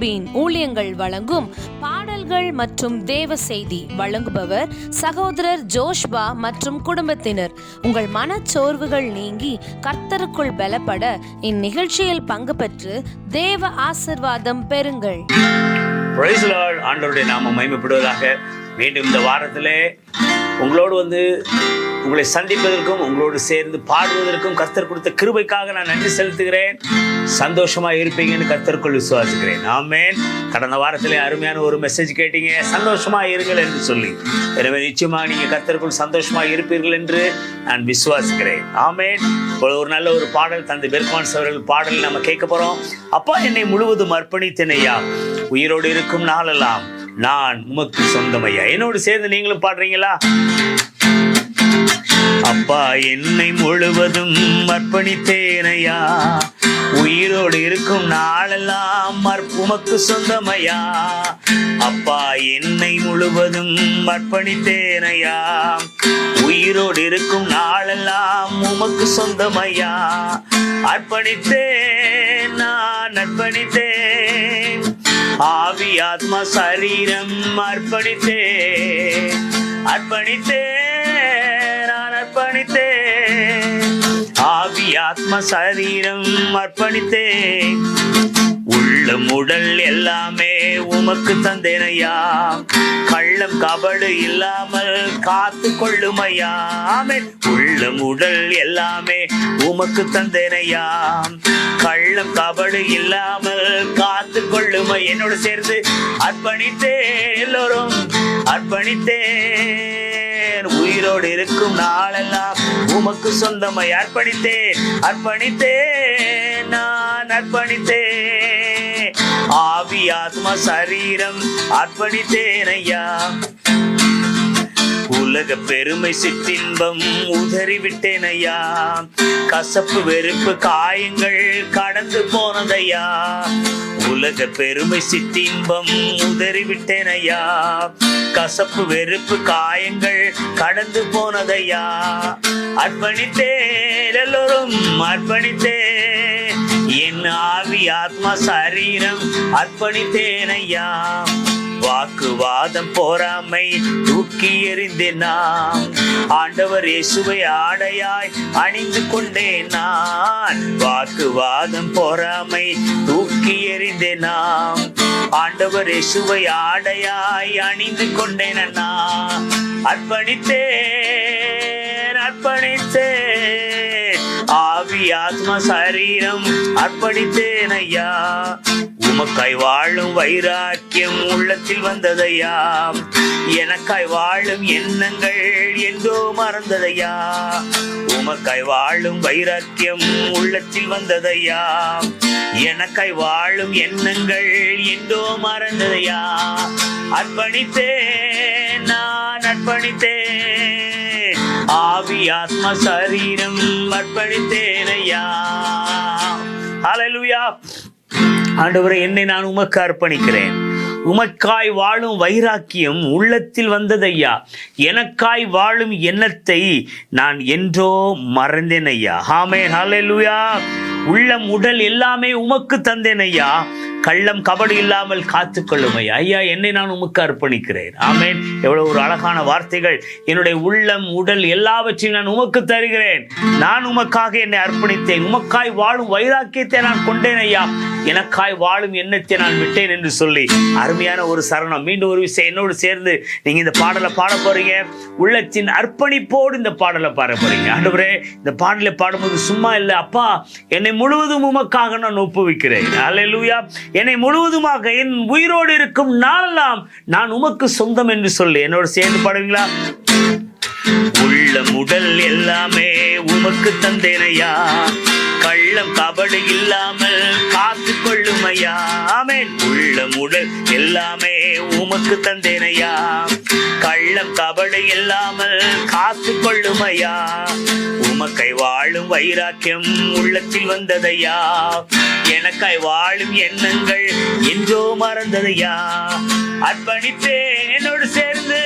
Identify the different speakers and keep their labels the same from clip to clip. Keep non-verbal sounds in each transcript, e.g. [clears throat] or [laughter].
Speaker 1: யாக்கோபின் ஊழியங்கள் வழங்கும் பாடல்கள் மற்றும் தேவ செய்தி வழங்குபவர் சகோதரர் ஜோஷ்பா மற்றும் குடும்பத்தினர். உங்கள் மனச்சோர்வுகள் நீங்கி கர்த்தருக்குள் பலப்பட இந்நிகழ்ச்சியில் பங்கு பெற்று தேவ ஆசிர்வாதம் பெறுங்கள்.
Speaker 2: ஆண்டவருடைய மகிமைப்படுவதாக. மீண்டும் இந்த வாரத்திலே உங்களோடு வந்து உங்களை சந்திப்பதற்கும் உங்களோடு சேர்ந்து பாடுவதற்கும் கர்த்தர் கொடுத்த கிருபைக்காக நான் நன்றி செலுத்துகிறேன். சந்தோஷமா இருப்பீங்கன்னு கர்த்தருக்குள் விசுவாசிக்கிறேன். ஆமேன். கடந்த வாரத்திலே அருமையான ஒரு மெசேஜ் கேட்டீங்க. சந்தோஷமா இருங்கள் என்று சொல்லி. எனவே நிச்சயமாக நீங்க கர்த்தருக்குள் சந்தோஷமா இருப்பீர்கள் என்று நான் விசுவாசிக்கிறேன். ஆமேன். ஒரு நல்ல ஒரு பாடல் தந்தை பெர்கான்ஸ் அவர்கள் பாடல் நம்ம கேட்க போறோம். அப்பா என்னை முழுவதும் அர்ப்பணித்தினையா உயிரோடு இருக்கும் நாளெல்லாம் நான் உமக்கு சொந்தமையா? என்னோடு சேர்ந்து நீங்களும் பாடுறீங்களா? அப்பா என்னை முழுவதும் அர்ப்பணித்தேனையா? உயிரோடு இருக்கும் நாளெல்லாம் உமக்கு சொந்தமையா? அப்பா என்னை முழுவதும் அர்ப்பணித்தேனையா? உயிரோடு இருக்கும் நாளெல்லாம் உமக்கு சொந்தமையா? அர்ப்பணித்தேன் நான் அர்ப்பணித்தேன். ஆவி ஆத்மா சரீரம் அர்ப்பணித்தே அர்ப்பணித்தே. ஆத்ம சரீரம் அர்ப்பணித்தேன். உள்ளம் உடல் எல்லாமே உமக்கு தந்தேனையா. கள்ளம் கபடு இல்லாமல் காத்து கொள்ளுமையாமே ஆமென். உள்ளம் உடல் எல்லாமே உமக்கு தந்தேனையா. கள்ளம் கபடு இல்லாமல் காத்து கொள்ளுமை. என்னோடு சேர்ந்து அர்ப்பணித்தே எல்லோரும். அர்ப்பணித்தே அர்ப்பணித்தேன். உயிரோடு இருக்கும் நாளெல்லாம் உமக்கு சொந்தமை அர்ப்பணித்தேன். அர்ப்பணித்தேன் நான் அர்ப்பணித்தேன். ஆவி ஆத்மா சரீரம் அர்ப்பணித்தேன் ஐயா. உலக பெருமை சிற்றின்பம் உதறிவிட்டேன் ஐயா கசப்பு வெறுப்பு காயங்கள் கடந்து போனதையா? உலக பெருமை சிற்றின்பம் உதறிவிட்டேன் ஐயா கசப்பு வெறுப்பு காயங்கள் கடந்து போனதையா? அர்ப்பணித்தே எல்லோரும் அர்ப்பணித்தே என் ஆவி ஆத்மா சரீரம் அர்ப்பணித்தேனையா? ஐயா வாக்குவாதம் போராமை தூக்கி எறிந்தேன் நான் ஆண்டவர் இயேசுவை ஆடையாய் அணிந்து கொண்டேன் நான் வாக்குவாதம் போராமை தூக்கி எறிந்தேன் நான் ஆண்டவர் இயேசுவை ஆடையாய் அணிந்து கொண்டேன் அண்ணா அர்ப்பணித்தேன் அர்ப்பணித்தேன். ஆவி ஆத்மா சரீரம் அர்ப்பணித்தேன் ஐயா. உமக்காய் வாழும் வைராக்கியம் உள்ளத்தில் வந்ததையா எனக்காய் வாழும் எண்ணங்கள் எங்கோ மறந்ததையா உமக்காய் வாழும் வைராக்கியம் உள்ளத்தில் வந்ததையா எனக்காய் வாழும் எண்ணங்கள் எங்கோ மறந்ததையா அர்ப்பணித்தேன் நான் அர்ப்பணித்தேன். ஆவி ஆத்ம சரீரம் அர்ப்பணித்தேனையா Hallelujah. ஆண்டவரை என்னை நான் உமக்கு அர்ப்பணிக்கிறேன். உமக்காய் வாழும் வைராக்கியம் உள்ளத்தில் வந்ததையா? எனக்காய் வாழும் எண்ணத்தை நான் என்றோ மறந்தேன் ஐயா ஆமே லூயா உள்ளம் உடல் எல்லாமே உமக்கு தந்தேன் ஐயா கள்ளம் கபடு இல்லாமல் காத்துக்கொள்ளும் ஐயா ஐயா என்னை நான் உமக்கு அர்ப்பணிக்கிறேன். ஆமேன். எவ்வளவு ஒரு அழகான வார்த்தைகள். என்னுடைய உள்ளம் உடல் எல்லாவற்றையும் நான் உமக்கு தருகிறேன். நான் உமக்காக என்னை அர்ப்பணித்தேன். உமக்காய் வாழும் வைராக்கியத்தை நான் கொண்டேன் ஐயா. எனக்காய் வாழும் எண்ணத்தை நான் விட்டேன் என்று சொல்லி அருமையான ஒரு சரணம். மீண்டும் ஒரு விஷயம் என்னோடு சேர்ந்து நீங்க இந்த பாடலை பாட போறீங்க. உள்ளத்தின் அர்ப்பணிப்போடு இந்த பாடலை பாட போறீங்க. ஆண்டவரே இந்த பாடலை பாடும்போது சும்மா இல்லை. அப்பா என்னை முழுவதும் உமக்காக நான் ஒப்புவிக்கிறேன். அலையலூயா என்னை முழுவதுமாக என் உயிரோடு இருக்கும் நாளெல்லாம் நான் உமக்கு சொந்தம் என்று சொல்லி. என்னோட சேர்ந்து பாடுவீங்களா? உள்ளம் உடல் எல்லாமே உமக்கு தந்தேனையா? கள்ளம் கபடு இல்லாமல் காத்து கொள்ளுமையா ஆமென். உள்ளம் உடல் எல்லாமே உமக்கு தந்தேனையா? கள்ளம் கபடு இல்லாமல் காத்து கொள்ளுமையா உமக்கை வாழும் வைராக்கியம் உள்ளத்தில் வந்ததையா? எனக்காய் வாழும் எண்ணங்கள் என்றோ மறந்ததையா? அர்ப்பணித்தேன் என்னோடு சேர்ந்து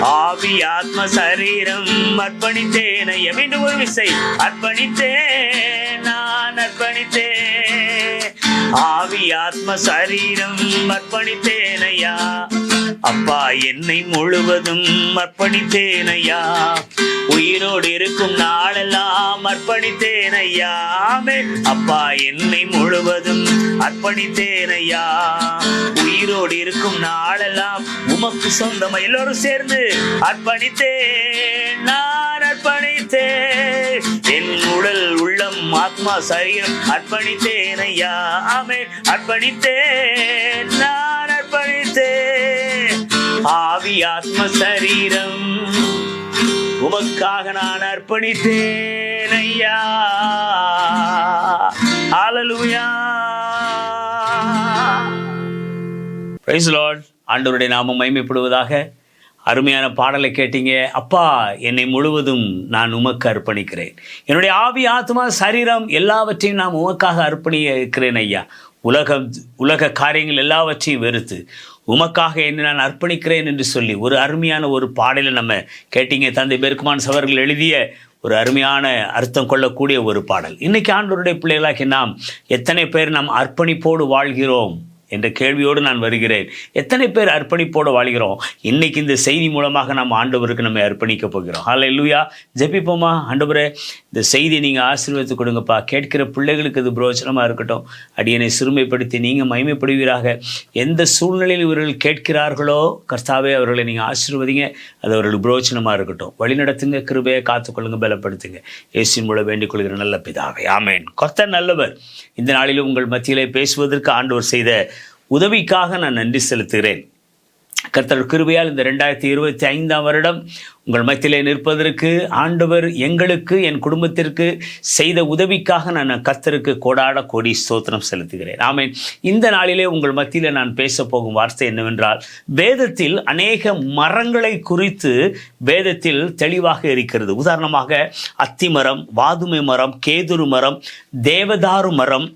Speaker 2: ஆவி ஆத்ம சரீரம் அர்ப்பணித்தேன். ஐயா மீண்டும் ஒரு விசை. அர்ப்பணித்தேன் நான் அர்ப்பணித்தேன் ஆவி ஆத்ம சரீரம் அர்ப்பணித்தேனையா அப்பா என்னை முழுவதும் அர்ப்பணித்தேனையா? உயிரோடு இருக்கும் நாளெல்லாம் அர்ப்பணித்தேனையா? அப்பா என்னை முழுவதும் அர்ப்பணித்தேனையா? உயிரோடு இருக்கும் நாளெல்லாம் உமக்கு சொந்தமா எல்லோரும் சேர்ந்து அர்ப்பணித்தேன். நான் அர்ப்பணித்தேன். என் உடல் உள்ளம் ஆத்மா சரீரம் அர்ப்பணித்தேனையா? ஆமே அர்ப்பணித்தேன். நான் அர்ப்பணித்தேன். ஆவி ஆத்ம சரீரம் உமக்காக நான் அர்ப்பணித்தேன் ஐயா. ஹalleluya பிரைஸ் லார்ட் ஆண்டவருடைய நாமம் மைமைப்படுவதாக அருமையான பாடலை கேட்டீங்க. அப்பா என்னை முழுவதும் நான் உமக்கு அர்ப்பணிக்கிறேன். என்னுடைய ஆவி ஆத்மா சரீரம் எல்லாவற்றையும் நான் உமக்காக அர்ப்பணிக்கிறேன் ஐயா. உலகம் உலக காரியங்கள் எல்லாவற்றையும் வெறுத்து உமக்காக என்னை நான் அர்ப்பணிக்கிறேன் என்று சொல்லி ஒரு அருமையான ஒரு பாடலை நம்ம கேட்டீங்க. தந்தை பெருக்குமான் சவர்கள் எழுதிய ஒரு அருமையான அர்த்தம் கொள்ளக்கூடிய ஒரு பாடல். இன்னைக்கு ஆண்டவருடைய பிள்ளைகளாகி நாம் எத்தனை பேர் நாம் அர்ப்பணிப்போடு வாழ்கிறோம்? என்ற கேள்வியோடு நான் வருகிறேன். எத்தனை பேர் அர்ப்பணிப்போடு வாழ்கிறோம்? இன்னைக்கு இந்த செய்தி மூலமாக நாம் ஆண்டவருக்கு நம்ம அர்ப்பணிக்க போகிறோம். ஹால இல்லையா ஜெபிப்போமா? ஆண்டவரே இந்த செய்தி நீங்கள் ஆசீர்வதித்து கொடுங்கப்பா. கேட்கிற பிள்ளைகளுக்கு இது பிரோச்சனமாக இருக்கட்டும். அடியனை சிறுமைப்படுத்தி நீங்கள் மகிமைப்படுவீராக. எந்த சூழ்நிலையில் இவர்கள் கேட்கிறார்களோ கர்த்தாவே அவர்களை நீங்கள் ஆசீர்வதிங்க. அது அவர்களுக்கு பிரோச்சனமாக இருக்கட்டும். வழிநடத்துங்க கிருபையை காத்துக்கொள்ளுங்க பலப்படுத்துங்க. இயேசுவின் மூலம் வேண்டிக் கொள்கிற நல்ல பிதாவே. ஆமேன். கொத்த நல்லவர். இந்த நாளிலும் உங்கள் மத்தியிலே பேசுவதற்கு ஆண்டவர் செய்த உதவிக்காக நான் நன்றி செலுத்துகிறேன். கர்த்தர் கிருபையால் இந்த ரெண்டாயிரத்தி இருபத்தி ஐந்தாம் வருடம் உங்கள் மத்தியிலே நிற்பதற்கு ஆண்டவர் எங்களுக்கு என் குடும்பத்திற்கு செய்த உதவிக்காக நான் கர்த்தருக்கு கோடாட கோடி ஸ்தோத்திரம் செலுத்துகிறேன். ஆமேன். இந்த நாளிலே உங்கள் மத்தியில் நான் பேச போகும் வார்த்தை என்னவென்றால் வேதத்தில் அநேக மரங்களை குறித்து வேதத்தில் தெளிவாக இருக்கிறது. உதாரணமாக அத்திமரம் வாதுமை மரம் கேதுரு மரம் தேவதாரு மரம்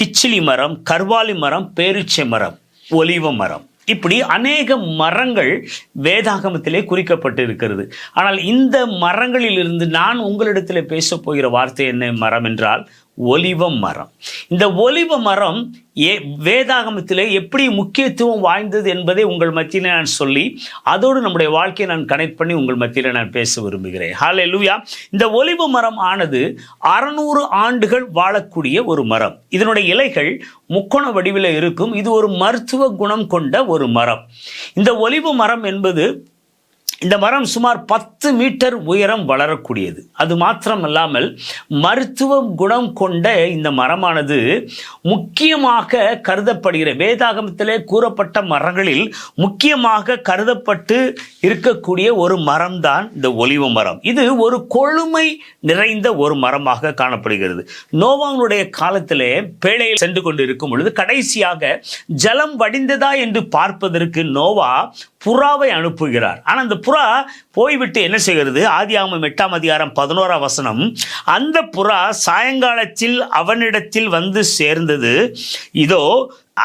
Speaker 2: கிச்சிலி மரம் கர்வாலி மரம் பேரிச்சை மரம் ஒலிவ மரம். இப்படி அநேக மரங்கள் வேதாகமத்திலே குறிக்கப்பட்டு இருக்கிறது ஆனால் இந்த மரங்களிலிருந்து நான் உங்களிடத்தில் பேசப்போகிற வார்த்தை என்ன மரம் என்றால் ஒலிவ மரம். இந்த ஒலிவ மரம் ஏ வேதாகமத்திலே எப்படி முக்கியத்துவம் வாய்ந்தது என்பதை உங்கள் மத்தியில் நான் சொல்லி அதோடு நம்முடைய வாழ்க்கையை நான் கனெக்ட் பண்ணி உங்கள் மத்தியில் நான் பேச விரும்புகிறேன். ஹாலே லூயா இந்த ஒலிவ மரம் ஆனது அறநூறு ஆண்டுகள் வாழக்கூடிய ஒரு மரம். இதனுடைய இலைகள் முக்கோண வடிவில் இருக்கும். இது ஒரு மருத்துவ குணம் கொண்ட ஒரு மரம். இந்த ஒலிவ மரம் என்பது இந்த மரம் சுமார் பத்து மீட்டர் உயரம் வளரக்கூடியது. அது மாத்திரமல்லாமல் மருத்துவ குணம் கொண்ட இந்த மரமானது முக்கியமாக கருதப்படுகிற வேதாகமத்திலே கூறப்பட்ட மரங்களில் முக்கியமாக கருதப்பட்டு இருக்கக்கூடிய ஒரு மரம்தான் இந்த ஒலிவ மரம். இது ஒரு கொழுமை நிறைந்த ஒரு மரமாக காணப்படுகிறது. நோவானுடைய காலத்திலே பேழையில் சென்று கொண்டு இருக்கும் பொழுது கடைசியாக ஜலம் வடிந்ததா என்று பார்ப்பதற்கு நோவா புறாவை அனுப்புகிறார். ஆனால் அந்த புறா போய்விட்டு என்ன செய்கிறது? ஆதி ஆமம் எட்டாம் அதிகாரம் பதினோராம் வசனம் அந்த புறா சாயங்காலத்தில் அவனிடத்தில் வந்து சேர்ந்தது. இதோ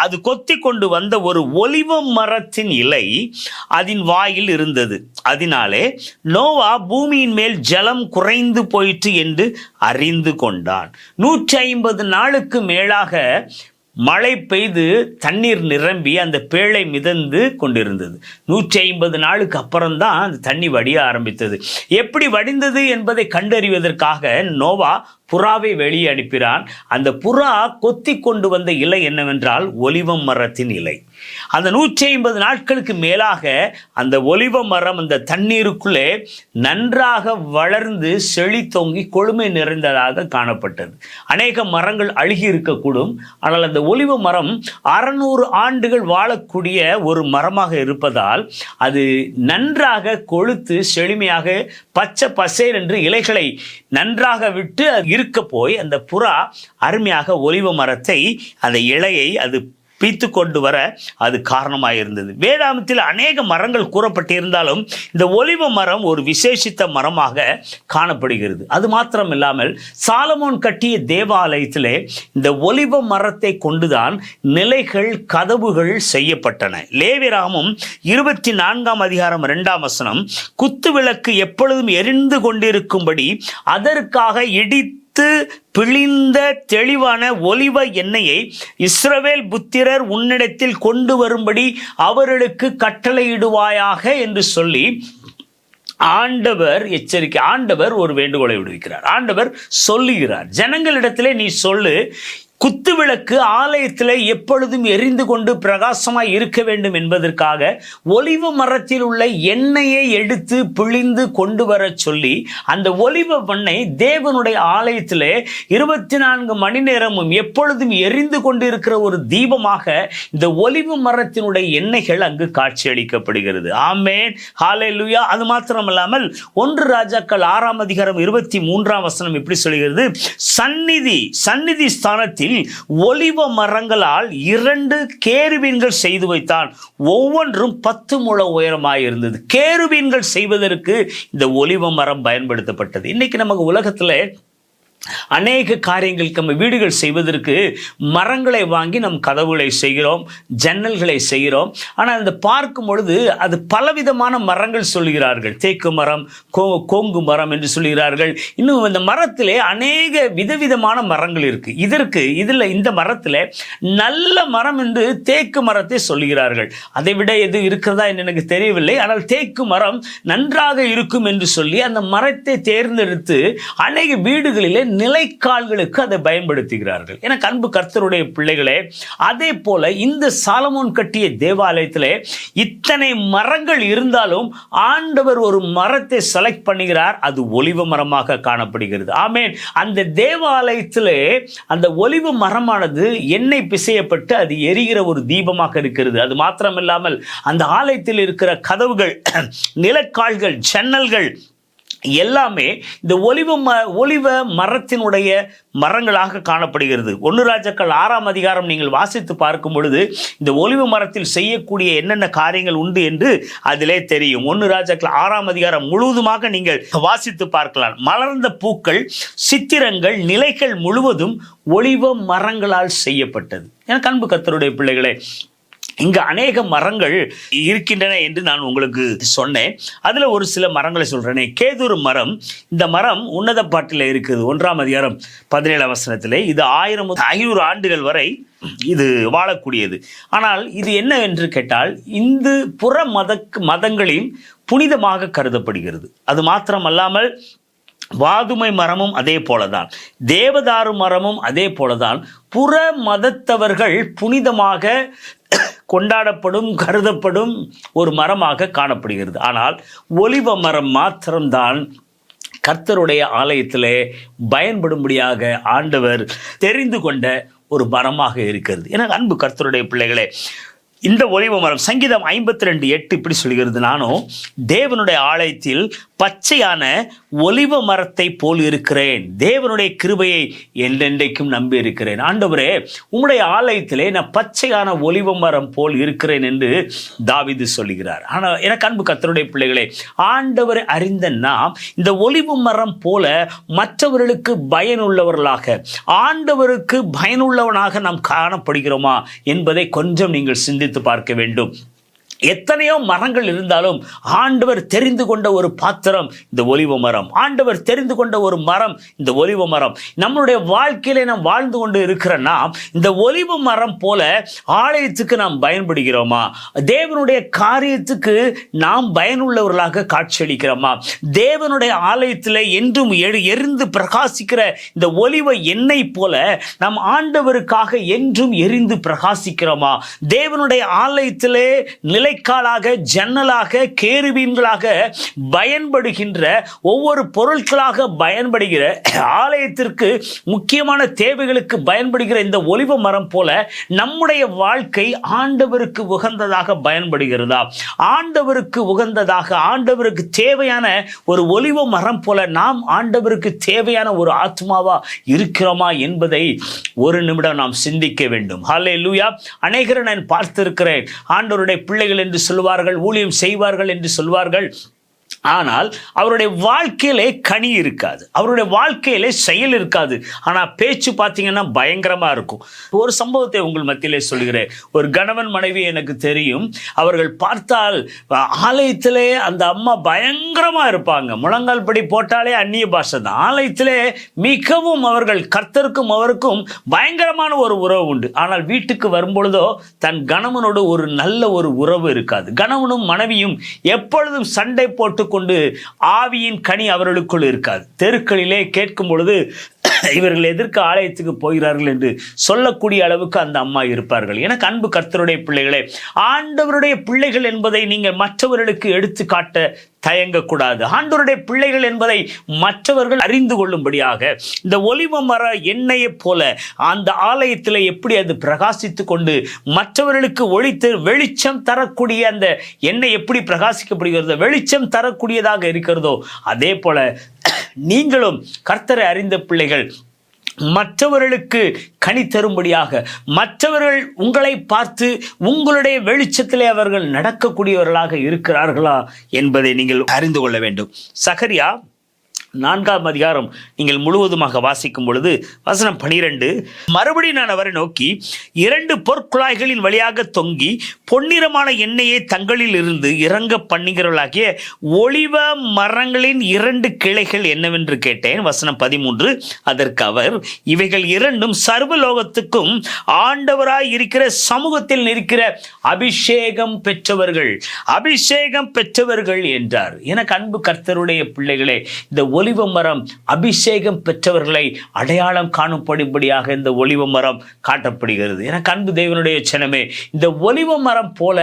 Speaker 2: அது கொத்தி கொண்டு வந்த ஒரு ஒலிவ மரத்தின் இலை அதன் வாயில் இருந்தது. அதனாலே நோவா பூமியின் மேல் ஜலம் குறைந்து போயிற்று என்று அறிந்து கொண்டான். நூற்றி ஐம்பது நாளுக்கு மேலாக மழை பெய்து தண்ணீர் நிரம்பி அந்த பேழை மிதந்து கொண்டிருந்தது. நூற்றி ஐம்பது நாளுக்கு அப்புறம்தான் அந்த தண்ணி வடிய ஆரம்பித்தது. எப்படி வடிந்தது என்பதை கண்டறிவதற்காக நோவா புறாவை வெளியே அனுப்பினான். அந்த புறா கொத்தி கொண்டு வந்த இலை என்னவென்றால் ஒலிவம் மரத்தின் இலை. அந்த நூற்றி ஐம்பது நாட்களுக்கு மேலாக அந்த ஒலிவ மரம் அந்த தண்ணீருக்குள்ளே நன்றாக வளர்ந்து செழித்தோங்கி கொழுமை நிறைந்ததாக காணப்பட்டது. அநேக மரங்கள் அழுகி இருக்கக்கூடும். ஆனால் அந்த ஒலிவ மரம் அறநூறு ஆண்டுகள் வாழக்கூடிய ஒரு மரமாக இருப்பதால் அது நன்றாக கொழுத்து செழுமையாக பச்சை பசேல் என்று இலைகளை நன்றாக விட்டு அது இருக்க போய் அந்த புறா அருமையாக ஒலிவ மரத்தை அந்த இலையை அது பீத்து கொண்டு வர அது காரணமாக இருந்தது வேதாமத்தில் அநேக மரங்கள் கூறப்பட்டிருந்தாலும் இந்த ஒலிவ மரம் ஒரு விசேஷித்த மரமாக காணப்படுகிறது. அது மாத்திரம் இல்லாமல் சாலமோன் கட்டிய தேவாலயத்திலே இந்த ஒலிவ மரத்தை கொண்டுதான் நிலைகள் கதவுகள் செய்யப்பட்டன. லேவிராமும் இருபத்தி நான்காம் அதிகாரம் இரண்டாம் வசனம் குத்து விளக்கு எப்பொழுதும் எரிந்து கொண்டிருக்கும்படி அதற்காக இடித்த எடுத்து பிழிந்த தெளிவான ஒலிவ எண்ணெயை இஸ்ரவேல் புத்திரர் உன்னிடத்தில் கொண்டு வரும்படி அவர்களுக்கு கட்டளையிடுவாயாக என்று சொல்லி ஆண்டவர் எச்சரிக்கை ஆண்டவர் ஒரு வேண்டுகோளை விடுவிக்கிறார். ஆண்டவர் சொல்லுகிறார் ஜனங்களிடத்திலே நீ சொல்லு குத்துவிளக்கு ஆலயத்தில் எப்பொழுதும் எரிந்து கொண்டு பிரகாசமாய் இருக்க வேண்டும் என்பதற்காக ஒலிவ மரத்தில் உள்ள எண்ணெயை எடுத்து பிழிந்து கொண்டு வர சொல்லி அந்த ஒலிவ மண்ணை தேவனுடைய ஆலயத்தில் இருபத்தி நான்கு மணி நேரமும் எப்பொழுதும் எரிந்து கொண்டிருக்கிற ஒரு தீபமாக இந்த ஒலிவு மரத்தினுடைய எண்ணெய்கள் அங்கு காட்சியளிக்கப்படுகிறது. ஆமேன். ஹalleluya. அது மாத்திரமல்லாமல் ஒன்று ராஜாக்கள் ஆறாம் அதிகாரம் இருபத்தி மூன்றாம் வசனம் எப்படி சொல்கிறது. சந்நிதி சந்நிதி ஸ்தானத்தில் ஒலிவ மரங்களால் இரண்டு கேருவீன்கள் செய்து வைத்தான். ஒவ்வொன்றும் பத்து முழ உயரமாயிருந்தது கேருவீன்கள் செய்வதற்கு இந்த ஒலிவ மரம் பயன்படுத்தப்பட்டது. இன்னைக்கு நமக்கு உலகத்தில் அநேக காரியங்களுக்கு நம்ம வீடுகள் செய்வதற்கு மரங்களை வாங்கி நம் கதவுகளை செய்கிறோம் ஜன்னல்களை செய்கிறோம். ஆனால் அந்த பார்க்கும் பொழுது அது பலவிதமான மரங்கள் சொல்கிறார்கள். தேக்கு மரம் கோ கோங்கு மரம் என்று சொல்கிறார்கள். இன்னும் இந்த மரத்திலே அநேக விதவிதமான மரங்கள் இருக்கு. இதற்கு இதில் இந்த மரத்தில் நல்ல மரம் என்று தேக்கு மரத்தை சொல்கிறார்கள். அதை விட எது இருக்கிறதா என்று எனக்கு தெரியவில்லை. ஆனால் தேக்கு மரம் நன்றாக இருக்கும் என்று சொல்லி அந்த மரத்தை தேர்ந்தெடுத்து அநேக வீடுகளிலே நிலைக்கால்களுக்கு அதை பயன்படுத்துகிறார்கள். என அன்பு கர்த்தருடைய பிள்ளைகளே அதே போல இந்த சாலமோன் கட்டிய தேவாலயத்திலே இத்தனை மரங்கள் இருந்தாலும் ஆண்டவர் ஒரு மரத்தை செலக்ட் பண்ணுகிறார் அது ஒளிவு மரமாக காணப்படுகிறது. ஆமேன். அந்த தேவாலயத்திலே அந்த ஒளிவு மரமானது எண்ணெய் பிசையப்பட்டு அது எரிகிற ஒரு தீபமாக இருக்கிறது. அது மாத்திரமில்லாமல் அந்த ஆலயத்தில் இருக்கிற கதவுகள் நிலக்கால்கள் ஜன்னல்கள் எல்லாமே இந்த ஒலிவ ம ஒலிவ மரத்தினுடைய மரங்களாக காணப்படுகிறது. ஒன்று ராஜாக்கள் ஆறாம் அதிகாரம் நீங்கள் வாசித்து பார்க்கும் பொழுது இந்த ஒலிவ மரத்தில் செய்யக்கூடிய என்னென்ன காரியங்கள் உண்டு என்று அதிலே தெரியும். ஒன்று ராஜாக்கள் ஆறாம் அதிகாரம் முழுவதுமாக நீங்கள் வாசித்து பார்க்கலாம். மலர்ந்த பூக்கள் சித்திரங்கள் நிலைகள் முழுவதும் ஒளிவ மரங்களால் செய்யப்பட்டது. எனக்கு அன்பு கத்தருடைய பிள்ளைகளே இங்கு அநேக மரங்கள் இருக்கின்றன என்று நான் உங்களுக்கு சொன்னேன். அதில் ஒரு சில மரங்களை சொல்கிறேனே கேதுரு மரம் இந்த மரம் உன்னத பாட்டில் இருக்குது. ஒன்றாம் அதிகாரம் பதினேழாம் வசனத்திலே இது ஆயிரம் ஐநூறு ஆண்டுகள் வரை இது வாழக்கூடியது. ஆனால் இது என்ன என்று கேட்டால் இந்து புற மத மதங்களின் புனிதமாக கருதப்படுகிறது. அது மாத்திரமல்லாமல் வாதுமை மரமும் அதே போலதான். தேவதாரு மரமும் அதே போலதான். புற மதத்தவர்கள் புனிதமாக கொண்டாடப்படும் கருதப்படும் ஒரு மரமாக காணப்படுகிறது. ஆனால் ஒலிவ மரம் மாத்திரம்தான் கர்த்தருடைய ஆலயத்திலே பயன்படும்படியாக ஆண்டவர் தெரிந்து கொண்ட ஒரு மரமாக இருக்கிறது. என அன்பு கர்த்தருடைய பிள்ளைகளே இந்த ஒலிவ மரம் சங்கீதம் ஐம்பத்தி ரெண்டு எட்டு இப்படி சொல்கிறது. நானும் தேவனுடைய ஆலயத்தில் பச்சையான ஒலிவ மரத்தை போல் இருக்கிறேன். தேவனுடைய கிருபையை என்றென்றைக்கும் நம்பி இருக்கிறேன். ஆண்டவரே உங்களுடைய ஆலயத்திலே நான் பச்சையான ஒலிவ மரம் போல் இருக்கிறேன் என்று தாவிது சொல்லுகிறார். ஆனால் எனக்கு அன்பு கத்தருடைய பிள்ளைகளே ஆண்டவரை அறிந்த நாம் இந்த ஒலிவு மரம் போல மற்றவர்களுக்கு பயனுள்ளவர்களாக ஆண்டவருக்கு பயனுள்ளவனாக நாம் காணப்படுகிறோமா என்பதை கொஞ்சம் நீங்கள் சிந்தி சிந்தித்து பார்க்க வேண்டும். எத்தனையோ மரங்கள் இருந்தாலும் ஆண்டவர் தெரிந்து கொண்ட ஒரு பாத்திரம் இந்த ஒலிவ மரம். ஆண்டவர் தெரிந்து கொண்ட ஒரு மரம் இந்த ஒலிவ மரம். நம்மளுடைய வாழ்க்கையில நாம் வாழ்ந்து கொண்டு இருக்கிறோன்னா இந்த ஒலிவ மரம் போல ஆலயத்துக்கு நாம் பயன்படுகிறோமா? தேவனுடைய காரியத்துக்கு நாம் பயனுள்ளவர்களாக காட்சியளிக்கிறோமா? தேவனுடைய ஆலயத்தில் என்றும் எரி எரிந்து பிரகாசிக்கிற இந்த ஒலிவ எண்ணெய் போல நாம் ஆண்டவருக்காக என்றும் எரிந்து பிரகாசிக்கிறோமா? தேவனுடைய ஆலயத்திலே நிலைக்காலாக ஜன்னலாக கேருபீன்களாக பயன்படுகின்ற ஒவ்வொரு பொருட்களாக பயன்படுகிற ஆலயத்திற்கு முக்கியமான தேவைகளுக்கு பயன்படுகிற இந்த ஒலிவ மரம் போல நம்முடைய வாழ்க்கை ஆண்டவருக்கு உகந்ததாக பயன்படுகிறதா? ஆண்டவருக்கு உகந்ததாக ஆண்டவருக்கு தேவையான ஒரு ஒலிவ மரம் போல நாம் ஆண்டவருக்கு தேவையான ஒரு ஆத்மாவா இருக்கிறோமா என்பதை ஒரு நிமிடம் நாம் சிந்திக்க வேண்டும். ஹலே லூயா அநேகரை நான் பார்த்திருக்கிறேன். ஆண்டவருடைய பிள்ளைகள் என்று சொல்வார்கள் ஊழியம் செய்வார்கள் என்று சொல்வார்கள். ஆனால் அவருடைய வாழ்க்கையிலே கனி இருக்காது. அவருடைய வாழ்க்கையிலே செயல் இருக்காது. ஆனால் பேச்சு பார்த்தீங்கன்னா பயங்கரமாக இருக்கும். ஒரு சம்பவத்தை உங்கள் மத்தியிலே சொல்கிறேன் ஒரு கணவன் மனைவி எனக்கு தெரியும். அவர்கள் பார்த்தால் ஆலயத்திலே அந்த அம்மா பயங்கரமாக இருப்பாங்க. முழங்கால் படி போட்டாலே அந்நிய பாஷை தான். ஆலயத்திலே மிகவும் அவர்கள் கர்த்தருக்கும் அவருக்கும் பயங்கரமான ஒரு உறவு உண்டு. ஆனால் வீட்டுக்கு வரும்பொழுதோ தன் கணவனோடு ஒரு நல்ல ஒரு உறவு இருக்காது. கணவனும் மனைவியும் எப்பொழுதும் சண்டை போட்டு கொண்டு ஆவியின் கனி அவர்களுக்குள் இருக்காது. தெருக்களிலே கேட்கும் பொழுது [clears throat] இவர்கள் எதிர்க்க ஆலயத்துக்கு போகிறார்கள் என்று சொல்லக்கூடிய அளவுக்கு அந்த அம்மா இருப்பார்கள். எனக்கு அன்பு கர்த்தருடைய பிள்ளைகளே ஆண்டவருடைய பிள்ளைகள் என்பதை நீங்கள் மற்றவர்களுக்கு எடுத்து காட்ட தயங்கக்கூடாது. ஆண்டவருடைய பிள்ளைகள் என்பதை மற்றவர்கள் அறிந்து கொள்ளும்படியாக இந்த ஒலிவ மர எண்ணெயைப் போல அந்த ஆலயத்தில் எப்படி அது பிரகாசித்து கொண்டு மற்றவர்களுக்கு ஒளித்து வெளிச்சம் தரக்கூடிய அந்த எண்ணெய் எப்படி பிரகாசிக்கப்படுகிறதோ வெளிச்சம் தரக்கூடியதாக இருக்கிறதோ அதே போல நீங்களும் கர்த்தரை அறிந்த பிள்ளைகள் மற்றவர்களுக்கு கனி தரும்படியாக மற்றவர்கள் உங்களை பார்த்து உங்களுடைய வெளிச்சத்திலே அவர்கள் நடக்கக்கூடியவர்களாக இருக்கிறார்களா என்பதை நீங்கள் அறிந்து கொள்ள வேண்டும். சகரியா நான்காம் அதிகாரம் நீங்கள் முழுவதுமாக வாசிக்கும் பொழுது வசனம் பனிரெண்டு மறுபடி நான் அவரை நோக்கி இரண்டு பொற்குழாய்களின் வழியாக தொங்கி பொன்னிறமான எண்ணெயை தங்களில் இருந்து இறங்க பண்ணுகிறவர்களாகிய ஒளிவ மரங்களின் இரண்டு கிளைகள் என்னவென்று கேட்டேன். வசனம் பதிமூன்று அதற்கு அவர் இவைகள் இரண்டும் சர்வலோகத்துக்கும் ஆண்டவராய் இருக்கிற சமூகத்தில் இருக்கிற அபிஷேகம் பெற்றவர்கள் அபிஷேகம் பெற்றவர்கள் என்றார். எனக்கு அன்பு கர்த்தருடைய பிள்ளைகளே இந்த ஒளிவ மரம் அபிஷேகம் பெற்றவர்களை அடையாளம் காணும்படிபடியாக இந்த ஒளிவ மரம் காட்டப்படுகிறது. எனக்கு அன்பு தேவனுடைய சனமே இந்த ஒளிவ மரம் போல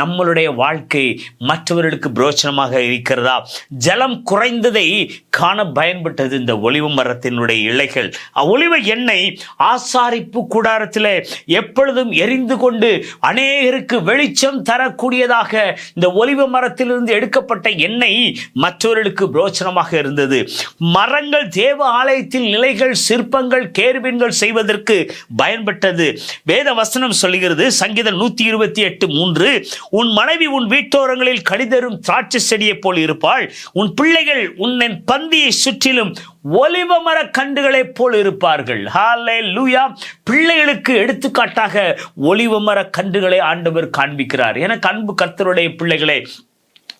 Speaker 2: நம்மளுடைய வாழ்க்கை மற்றவர்களுக்கு பிரோச்சனமாக இருக்கிறதா? ஜலம் குறைந்ததை காண பயன்பட்டது இந்த ஒலிவ மரத்தினுடைய இலைகள். ஒளிவ எண்ணெய் ஆசாரிப்பு கூடாரத்தில் எப்பொழுதும் எரிந்து கொண்டு அநேகருக்கு வெளிச்சம் தரக்கூடியதாக இந்த ஒலிவ மரத்திலிருந்து எடுக்கப்பட்ட எண்ணெய் மற்றவர்களுக்கு பிரோச்சனமாக இருந்தது. மரங்கள் தேவ ஆலயத்தில் நிலைகள் சிற்பங்கள் கேருபின்கள் செய்வதற்கு பயன்பட்டது. வேத வசனம் சொல்கிறது சங்கீதம் நூத்தி இருபத்தி எட்டு மூன்று உன் மனைவி உன் வீட்டோரங்களில் கடிதரும் திராட்சை செடியை போல் இருப்பாள். உன் பிள்ளைகள் உன்னின் பந்தியை சுற்றிலும் ஒலிவ மர கண்டுகளைப் போல் இருப்பார்கள். ஹாலே லூயா பிள்ளைகளுக்கு எடுத்துக்காட்டாக ஒலிவ மர கண்டுகளை ஆண்டவர் காண்பிக்கிறார். என அன்பு கர்த்தருடைய பிள்ளைகளை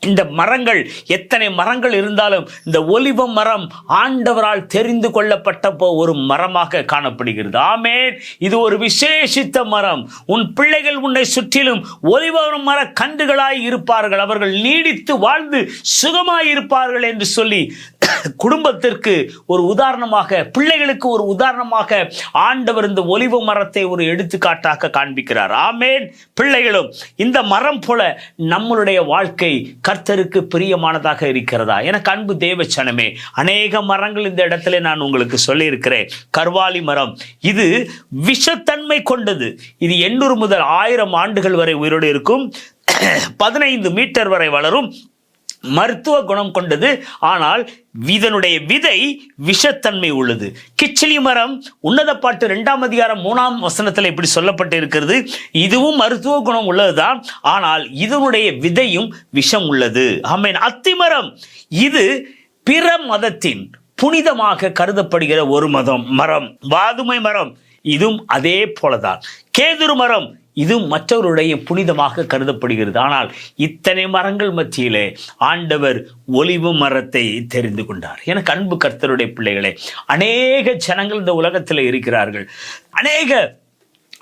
Speaker 2: இந்த மரங்கள் எத்தனை மரங்கள் இருந்தாலும் இந்த ஒலிவ மரம் ஆண்டவரால் தெரிந்து கொள்ளப்பட்ட ஒரு மரமாக காணப்படுகிறது. ஆமேன். இது ஒரு விசேஷித்த மரம். உன் பிள்ளைகள் உன்னை சுற்றிலும் ஒலிவ மர கண்டுகளாய் இருப்பார்கள். அவர்கள் நீடித்து வாழ்ந்து சுகமாய் இருப்பார்கள் என்று சொல்லி குடும்பத்திற்கு ஒரு உதாரணமாக பிள்ளைகளுக்கு ஒரு உதாரணமாக ஆண்டவர் இந்த ஒலிவ மரத்தை ஒரு எடுத்துக்காட்டாக காண்பிக்கிறார். ஆமேன். பிள்ளைகளும் இந்த மரம் போல நம்மளுடைய வாழ்க்கை கர்த்தருக்கு பிரியமானதாக இருக்கிறதா? எனக்கு அன்பு தேவச்சனமே அநேக மரங்கள் இந்த இடத்துல நான் உங்களுக்கு சொல்லியிருக்கிறேன். கர்வாலி மரம் இது விஷத்தன்மை கொண்டது. இது எண்ணூறு முதல் ஆயிரம் ஆண்டுகள் வரை உயிரோடு இருக்கும். [clears throat] பதினைந்து மீட்டர் வரை வளரும். மருத்துவ குணம் கொண்டது. ஆனால் இதனுடைய விதை விஷத்தன்மை உள்ளது. கிச்சிலி மரம் உன்னத பாட்டு ரெண்டாம் அதிகாரம் மூணாம் வசனத்தில் இப்படி சொல்லப்பட்டு இருக்கிறது இதுவும் மருத்துவ குணம் உள்ளதுதான். ஆனால் இதனுடைய விதையும் விஷம் உள்ளது. ஆமேன். அத்திமரம் இது பிற மதத்தின் புனிதமாக கருதப்படுகிற ஒரு மதம் மரம். வாதுமை மரம். இதுவும் அதே போலதான். கேதுரு மரம். இது மற்றவருடைய புனிதமாக கருதப்படுகிறது. ஆனால் இத்தனை மரங்கள் மத்தியிலே ஆண்டவர் ஒலிவு மரத்தை தெரிந்து கொண்டார். எனக்கு அன்பு கர்த்தருடைய பிள்ளைகளே அநேக ஜனங்கள் இந்த உலகத்தில் இருக்கிறார்கள். அநேக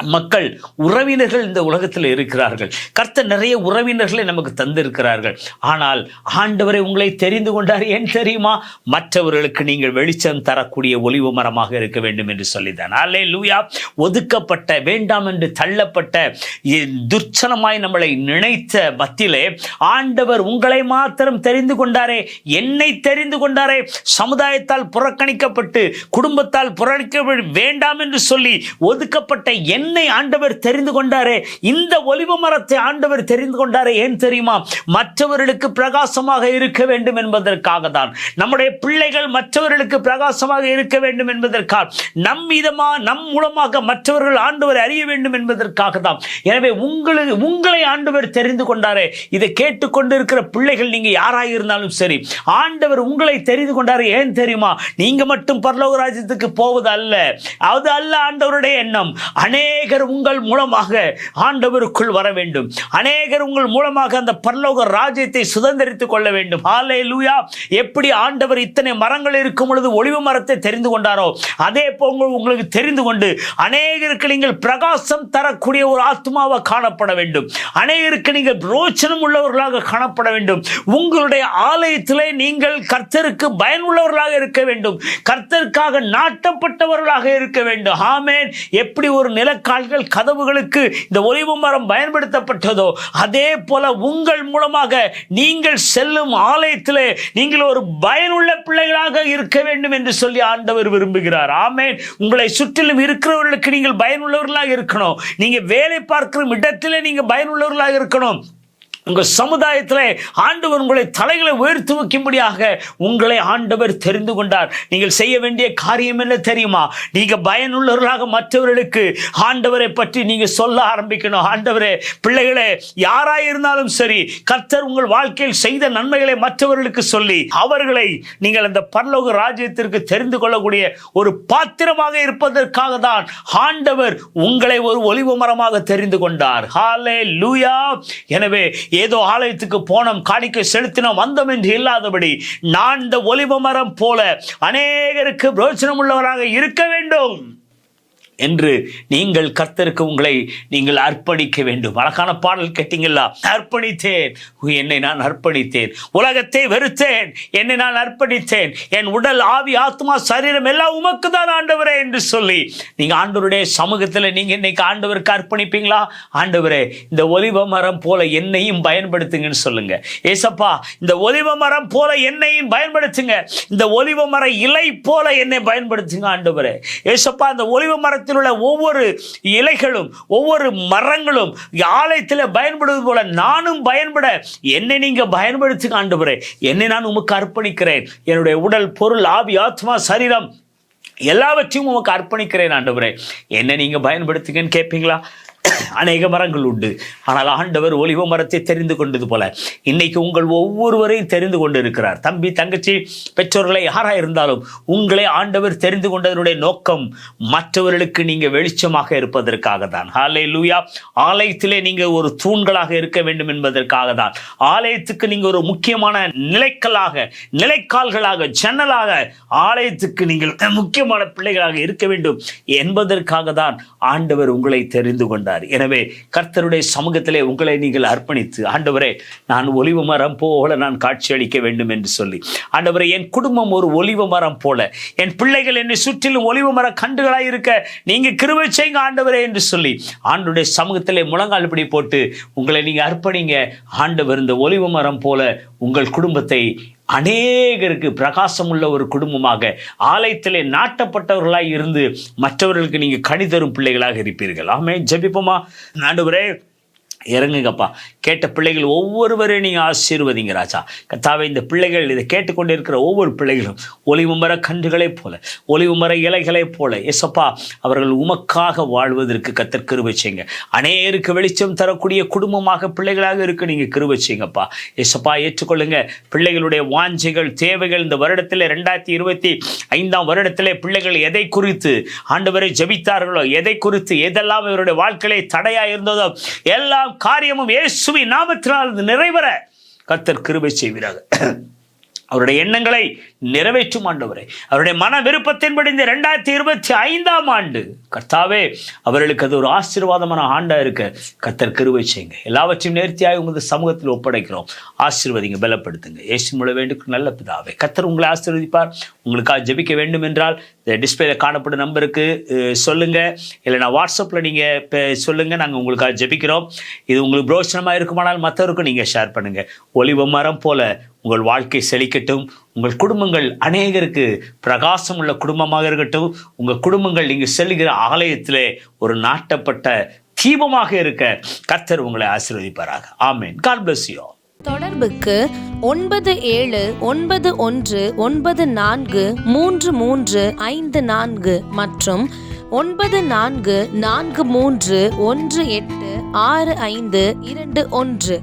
Speaker 2: மக்கள் உறவினர்கள் இந்த உலகத்தில் இருக்கிறார்கள். கர்த்தர் நிறைய உறவினர்களை நமக்கு தந்திருக்கிறார்கள். ஆனால் ஆண்டவரை உங்களை தெரிந்து கொண்டார். ஏன் தெரியுமா? மற்றவர்களுக்கு நீங்கள் வெளிச்சம் தரக்கூடிய ஒளிவு மரமாக இருக்க வேண்டும் என்று சொல்லித்தான் அல்லே லூயா ஒதுக்கப்பட்ட வேண்டாம் என்று தள்ளப்பட்ட இ- துர்ச்சனமாய் நம்மளை நினைத்த மத்தியிலே ஆண்டவர் உங்களை மாத்திரம் தெரிந்து கொண்டாரே. என்னை தெரிந்து கொண்டாரே. சமுதாயத்தால் புறக்கணிக்கப்பட்டு குடும்பத்தால் புறக்கணிக்க வேண்டாம் என்று சொல்லி ஒதுக்கப்பட்ட என் என்னை ஆண்டவர் தெரிந்து கொண்டாரே? இந்த ஒலிவு மரத்தை ஆண்டவர் தெரிந்து கொண்டாரே ஏன் தெரியுமா? மற்றவர்களுக்கு பிரகாசமாக இருக்க வேண்டும் என்பதற்காக தான். நம்முடைய பிள்ளைகள் மற்றவர்களுக்கு பிரகாசமாக இருக்க வேண்டும் என்பதற்காக. நம் இதமா நம் மூலமாக மற்றவர்கள் ஆண்டவர் அறிய வேண்டும் என்பதற்காக தான். எனவே உங்களுக்கு உங்களை ஆண்டவர் தெரிந்து கொண்டாரே. இதை கேட்டுக்கொண்டிருக்கிற பிள்ளைகள் நீங்க யாராக இருந்தாலும் சரி ஆண்டவர் உங்களை தெரிந்து கொண்டாரே ஏன் தெரியுமா? நீங்க மட்டும் பரலோக ராஜ்யத்துக்கு போவது அல்ல அது அல்ல ஆண்டவருடைய எண்ணம். அநேகர் உங்கள் மூலமாக ஆண்டவருக்குள் வர வேண்டும். அநேகர் உங்கள் மூலமாக அந்த பரலோக ராஜ்யத்தை சுதந்திரித்துக் கொள்ள வேண்டும். ஆலே லூயா எப்படி ஆண்டவர் இத்தனை மரங்கள் இருக்கும் பொழுது ஒளிவு மரத்தை தெரிந்து கொண்டாரோ அதே போல் உங்களுக்கு தெரிந்து கொண்டு அநேகருக்கு நீங்கள் பிரகாசம் தரக்கூடிய ஒரு ஆத்மாவை காணப்பட வேண்டும். அநேகருக்கு நீங்கள் பிரோச்சனம் உள்ளவர்களாக காணப்பட வேண்டும். உங்களுடைய ஆலயத்திலே நீங்கள் கர்த்தருக்கு பயனுள்ளவர்களாக இருக்க வேண்டும். கர்த்தருக்காக நாட்டப்பட்டவர்களாக இருக்க வேண்டும். ஆமேன் எப்படி ஒரு கால்கள் கதவுகளுக்கு இந்த ஒலிவு மரம் பயன்படுத்தப்பட்டதோ அதே போல உங்கள் மூலமாக நீங்கள் செல்லும் ஆலயத்திலே நீங்கள் ஒரு பயனுள்ள பிள்ளைகளாக இருக்க வேண்டும் என்று சொல்லி ஆண்டவர் விரும்புகிறார். ஆமேன். உங்களை சுற்றிலும் இருக்கிறவர்களுக்கு நீங்கள் பயனுள்ளவர்களாக இருக்கணும். நீங்க வேலை பார்க்கிற இடத்திலே நீங்க பயனுள்ளவர்களாக இருக்கணும். உங்கள் சமுதாயத்தில் ஆண்டவர் உங்களை தலைகளை உயர்த்து வைக்கும்படியாக உங்களை ஆண்டவர் தெரிந்து கொண்டார். நீங்கள் செய்ய வேண்டிய காரியம் என்ன தெரியுமா? நீங்கள் பயனுள்ளவர்களாக மற்றவர்களுக்கு ஆண்டவரை பற்றி நீங்கள் சொல்ல ஆரம்பிக்கணும். ஆண்டவரே பிள்ளைகளே யாராயிருந்தாலும் சரி கர்த்தர் உங்கள் வாழ்க்கையில் செய்த நன்மைகளை மற்றவர்களுக்கு சொல்லி அவர்களை நீங்கள் அந்த பரலோக ராஜ்யத்திற்கு தெரிந்து கொள்ளக்கூடிய ஒரு பாத்திரமாக இருப்பதற்காக தான் ஆண்டவர் உங்களை ஒரு ஒளிவு மரமாக தெரிந்து கொண்டார். ஹாலே லூயா எனவே ஏதோ ஆலயத்துக்கு போனோம் காணிக்கை செலுத்தினோம் வந்தோம் என்று இல்லாதபடி நான் இந்த ஒலிவ மரம் போல அநேகருக்கு பிரயோஜனம் உள்ளவராக இருக்க வேண்டும். என்று நீங்கள் கர்த்தருக்கு உங்களை நீங்கள் அர்ப்பணிக்க வேண்டும். அழகான பாடல் கேட்டீங்களா? அர்ப்பணித்தேன். என்னை நான் அர்ப்பணித்தேன். உலகத்தை வெறுத்தேன். என்னை நான் அர்ப்பணித்தேன். என் உடல் ஆவி ஆத்மா சரீரம் எல்லாம் உமக்கு தான் ஆண்டவரே என்று சொல்லி. நீங்க ஆண்டவருடைய சமூகத்தில் நீங்க இன்னைக்கு ஆண்டவருக்கு அர்ப்பணிப்பீங்களா? ஆண்டவரே இந்த ஒலிவ மரம் போல என்னையும் பயன்படுத்துங்கன்னு சொல்லுங்க. ஏசப்பா இந்த ஒலிவ மரம் போல என்னையும் பயன்படுத்துங்க. இந்த ஒலிவ மர இலை போல என்னை பயன்படுத்துங்க ஆண்டவரே. ஏசப்பா இந்த ஒலிவ மரத்தில் உள்ள ஒவ்வொரு இலைகளும் ஒவ்வொரு மரங்களும் ஆலயத்தில் பயன்படுவது போல நானும் பயன்பட என்னை நீங்கள் பயன்படுத்தி ஆண்டவரே என்னை நான் உமக்கு அர்ப்பணிக்கிறேன். என்னுடைய உடல் பொருள் ஆவி ஆத்மா சரீரம் எல்லாவற்றையும் உமக்கு அர்ப்பணிக்கிறேன் ஆண்டவரே. என்ன நீங்கள் பயன்படுத்துங்கன்னு கேட்பீங்களா [coughs] அநேக மரங்கள் உண்டு. ஆனால் ஆண்டவர் ஒலிவ மரத்தை தெரிந்து கொண்டது போல இன்னைக்கு உங்கள் ஒவ்வொருவரையும் தெரிந்து கொண்டு இருக்கிறார் தம்பி தங்கச்சி பெற்றோர்களை யாராக இருந்தாலும் உங்களை ஆண்டவர் தெரிந்து கொண்டதனுடைய நோக்கம் மற்றவர்களுக்கு நீங்கள் வெளிச்சமாக இருப்பதற்காக தான். ஆலை லூயா ஆலயத்திலே நீங்கள் ஒரு தூண்களாக இருக்க வேண்டும் என்பதற்காக தான். ஆலயத்துக்கு நீங்கள் ஒரு முக்கியமான நிலைக்கல்லாக நிலைக்கால்களாக ஜன்னலாக ஆலயத்துக்கு நீங்கள் முக்கியமான பிள்ளைகளாக இருக்க வேண்டும் என்பதற்காக தான் ஆண்டவர் உங்களை தெரிந்து கொண்டார். எனவே கர்த்தருடைய சமூகத்திலே உங்களை நீங்கள் அர்ப்பணித்து ஆண்டவரே நான் ஒலிவு மரம் போல நான் காட்சி அளிக்க வேண்டும் என்று சொல்லி. ஆண்டவரே என் குடும்பம் ஒரு ஒலிவு மரம் போல. என் பிள்ளைகள் என்னை சுற்றிலும் ஒலிவு மர கண்டுகளாக இருக்க நீங்க கிருவை செய்யுங்க ஆண்டவரே என்று சொல்லி. ஆண்டுடைய சமூகத்திலே முழங்கால் இப்படி போட்டு உங்களை நீங்க அர்ப்பணிங்க. ஆண்டவர் இந்த ஒலிவு மரம் போல உங்கள் குடும்பத்தை அநேகருக்கு பிரகாசம் உள்ள ஒரு குடும்பமாக ஆலயத்திலே நாட்டப்பட்டவர்களாய் இருந்து மற்றவர்களுக்கு நீங்க கணிதரும் பிள்ளைகளாக இருப்பீர்கள். ஆமே ஜபிப்போமா? ஆண்டவரே இறங்குங்கப்பா. கேட்ட பிள்ளைகள் ஒவ்வொருவரையும் நீங்கள் ஆசீர்வதிங்க ராஜா. கத்தாவை இந்த பிள்ளைகள் இதை கேட்டுக்கொண்டிருக்கிற ஒவ்வொரு பிள்ளைகளும் ஒளிவு மர கன்றுகளைப் போல ஒளிவு மர இலைகளைப் போல எசப்பா அவர்கள் உமக்காக வாழ்வதற்கு கத்தர் கிருவை செய்யுங்க. அநேருக்கு வெளிச்சம் தரக்கூடிய குடும்பமாக பிள்ளைகளாக இருக்க நீங்கள் கிருவை செய்யுங்கப்பா. எசப்பா ஏற்றுக்கொள்ளுங்க. பிள்ளைகளுடைய வாஞ்சைகள் தேவைகள் இந்த வருடத்தில் ரெண்டாயிரத்தி இருபத்தி ஐந்தாம் வருடத்தில் பிள்ளைகள் எதை குறித்து ஆண்டவரை ஜபித்தார்களோ எதை குறித்து எதெல்லாம் இவருடைய வாழ்க்கையிலே தடையாக இருந்ததோ எல்லாம் காரியமும் இயேசுவி நாமத்தினால் அது நிறைவேற. கர்த்தர் கிருபை செய்வீராக. [clears throat] அவருடைய எண்ணங்களை நிறைவேற்றும் ஆண்டவரே. அவருடைய மன விருப்பத்தின்படி இந்த ரெண்டாயிரத்தி இருபத்தி ஐந்தாம் ஆண்டு கர்த்தாவே அவர்களுக்கு அது ஒரு ஆசீர்வாதமான ஆண்டா இருக்க கர்த்தர் கிருபை செய்யுங்க. எல்லாவற்றையும் நேர்த்தியாக உங்களது சமூகத்தில் ஒப்படைக்கிறோம். ஆசீர்வதிங்க பலப்படுத்துங்க. ஏசி மூலம் வேண்டும் நல்ல பிதாவே. கர்த்தர் உங்களை ஆசீர்வதிப்பார். உங்களுக்காக ஜெபிக்க வேண்டும் என்றால் இந்த டிஸ்பிளேல காணப்படும் நம்பருக்கு சொல்லுங்கள் சொல்லுங்க. இல்லைனா வாட்ஸ்அப்பில் நீங்கள் இப்போ சொல்லுங்கள் நாங்கள் உங்களுக்காக ஜெபிக்கிறோம். இது உங்களுக்கு பிரோச்சனமாக இருக்குமானால் மற்றவருக்கும் நீங்கள் ஷேர் பண்ணுங்கள் ஒலிவ மரம் போல உங்கள் வாழ்க்கை செழிக்கட்டும். உங்கள் குடும்பங்கள் அநேகருக்கு பிரகாசம் உள்ள குடும்பமாக இருக்கட்டும் உங்கள் குடும்பங்கள் நீங்கள் செல்கிற ஆலயத்திலே ஒரு நாட்டப்பட்ட தீபமாக இருக்க கர்த்தர் உங்களை ஆசீர்வதிப்பாராக. ஆமேன். காட் பிளஸ் யூ
Speaker 1: தொடர்புக்கு ஒன்பது ஏழு ஒன்பது ஒன்று ஒன்பது நான்கு மூன்று மூன்று ஐந்து நான்கு மற்றும் ஒன்பது நான்கு நான்கு மூன்று ஒன்று எட்டு ஆறு ஐந்து இரண்டு ஒன்று